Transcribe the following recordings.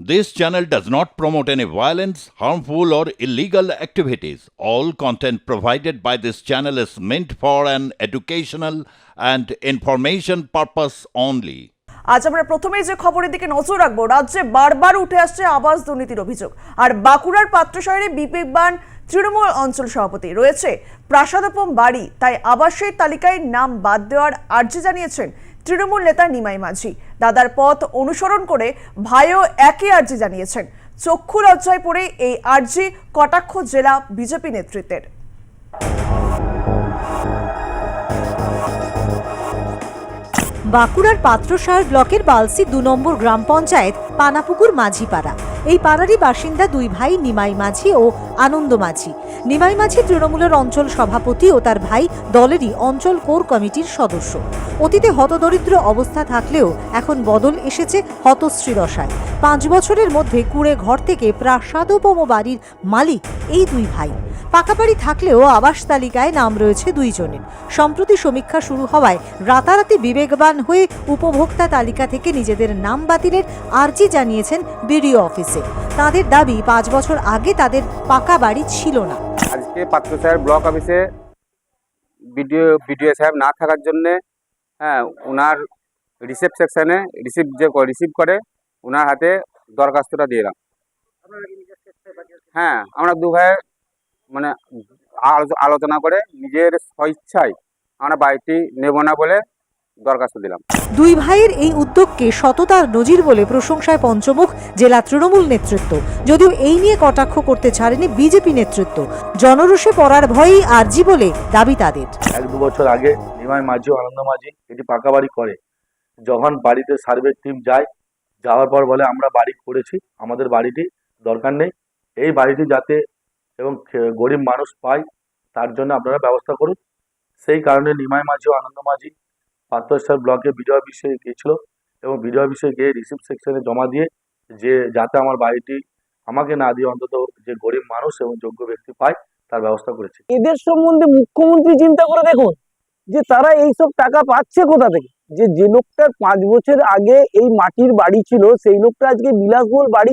This channel does not promote any violence, harmful, or illegal activities. All content provided by this channel is meant for an educational and information purpose only. আজ আমরা প্রথমেই যে খবরের দিকে নজর রাখব রাজ্যে বারবার উঠে আসছে আবাস দুর্নীতির অভিযোগ আর বাঁকুড়ার পাত্র শহরে বিবেকবান তৃণমূল অঞ্চল সভাপতি রয়েছে প্রাসাদোপম বাড়ি তাই আবাসের তালিকায় নাম বাদ দেওয়ার আর্জি জানিয়েছেন তৃণমূল নেতা নিমাই মাঝি। দাদার পথ অনুসরণ করে ভাইও একই আর্জি জানিয়েছেন। চক্ষু লজ্জায় পড়ে এই আর্জি কটাক্ষ জেলা বিজেপি নেতৃত্বের। বাঁকুড়ার পাত্রসার ব্লকের বালসি দু নম্বর গ্রাম পঞ্চায়েত পানাপুকুর মাঝিপাড়া। এই পাড়ারই বাসিন্দা দুই ভাই নিমাই মাঝি ও আনন্দ মাঝি। নিমাই মাঝি তৃণমূলের অঞ্চল সভাপতি ও তার ভাই দলেরই অঞ্চল কোর কমিটির সদস্য। অতীতে হতদরিদ্র অবস্থা থাকলেও এখন বদল এসেছে হতশ্রী দশায় পাঁচ বছরের মধ্যে কুড়ে ঘর থেকে প্রাসাদোপম বাড়ির মালিক এই দুই ভাই। পাকা বাড়ি থাকলেও আবাস তালিকায় নাম রয়েছে দুইজনের। সম্প্রতি সমীক্ষা শুরু হওয়ায় রাতারাতি বিবেকবান হয়ে উপভোক্তা তালিকা থেকে নিজেদের নাম বাতিলের আর্জি জানিয়েছেন বিডিও অফিসে। তাদের দাবি, পাঁচ বছর আগে তাদের পাকা বাড়ি ছিল না। আজকে পাত্র সাহেব ব্লক অফিসে বিডিও বিডিও সাহেব না থাকার জন্যে হ্যাঁ ওনার রিসিভ সেকশনে রিসিভ যে রিসিভ করে ওনার হাতে দরখাস্তটা দিয়ে দিলাম হ্যাঁ আমরা দু ভাই মানে আলোচনা করে নিজের স্বইচ্ছায় আমরা বাড়িটি নেব না বলে দরখাস্ত দিলাম। দুই ভাইয়ের এই উদ্যোগকে সততার নজির বলে প্রশংসায় পঞ্চমুখ জেলা তৃণমূল নেতৃত্ব। যদিও এই নিয়ে কটাক্ষ করতে ছাড়েনি বিজেপি নেতৃত্ব। জনরোষে পড়ার ভয়েই আর্জি বলে দাবি তাদের। এক দু বছর আগে নিমাই মাঝি ও আনন্দ মাঝি এটি পাকা বাড়ি করে। যখন বাড়িতে সার্ভে টিম যায় যাওয়ার পর বলে আমরা বাড়ি করেছি আমাদের বাড়িটি দরকার নেই। এই বাড়িটি যাতে এবং গরিব মানুষ পায়, তার জন্য আপনারা ব্যবস্থা করুন। সেই কারণে নিমাই মাঝি ও আনন্দ মাঝি পাত্রসার ব্লকে বিডিও অফিসে গিয়েছিল এবং বিডিও অফিসে গিয়ে রিসিভ সেকশনে জমা দিয়ে যে, যাতে আমার বাড়িটি আমাকে না দিয়ে অন্তত যে গরিব মানুষ এবং যোগ্য ব্যক্তি পায়, তার ব্যবস্থা করেছে। এদের সম্বন্ধে মুখ্যমন্ত্রী চিন্তা করে দেখুন যে, তারা এইসব টাকা পাচ্ছে কোথা থেকে? যে যে লোকটার পাঁচ বছর আগে এই মাটির বাড়ি ছিল, সেই লোকটা আজকে বিলাসবহুল বাড়ি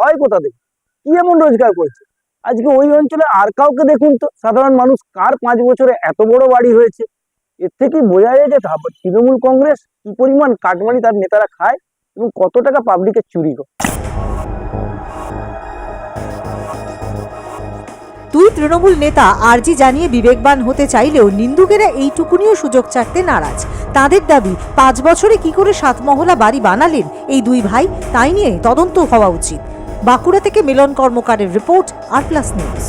হয় কোথা থেকে? কি এমন রোজগার করছে? আজকে ওই অঞ্চলে আর কাউকে দেখুন তো? সাধারণ মানুষ কার পাঁচ বছরে এত বড় বাড়ি হয়েছে? এর থেকেই বোঝা যায় যে তৃণমূল কংগ্রেস কি পরিমাণ কাটমানি তার নেতারা খায় এবং কত টাকা পাবলিকের চুরি করে? দুই তৃণমূল নেতা আরজি জানিয়ে বিবেকবান হতে চাইলেও নিন্দুকেরা এইটুকুনিও সুযোগ ছাড়তে নারাজ। তাদের দাবি, পাঁচ বছরে কি করে সাতমহলা বাড়ি বানালেন এই দুই ভাই? তাই নিয়ে তদন্ত হওয়া উচিত। বাঁকুড়া থেকে মিলন কর্মকারের রিপোর্ট আর প্লাস নিউজ।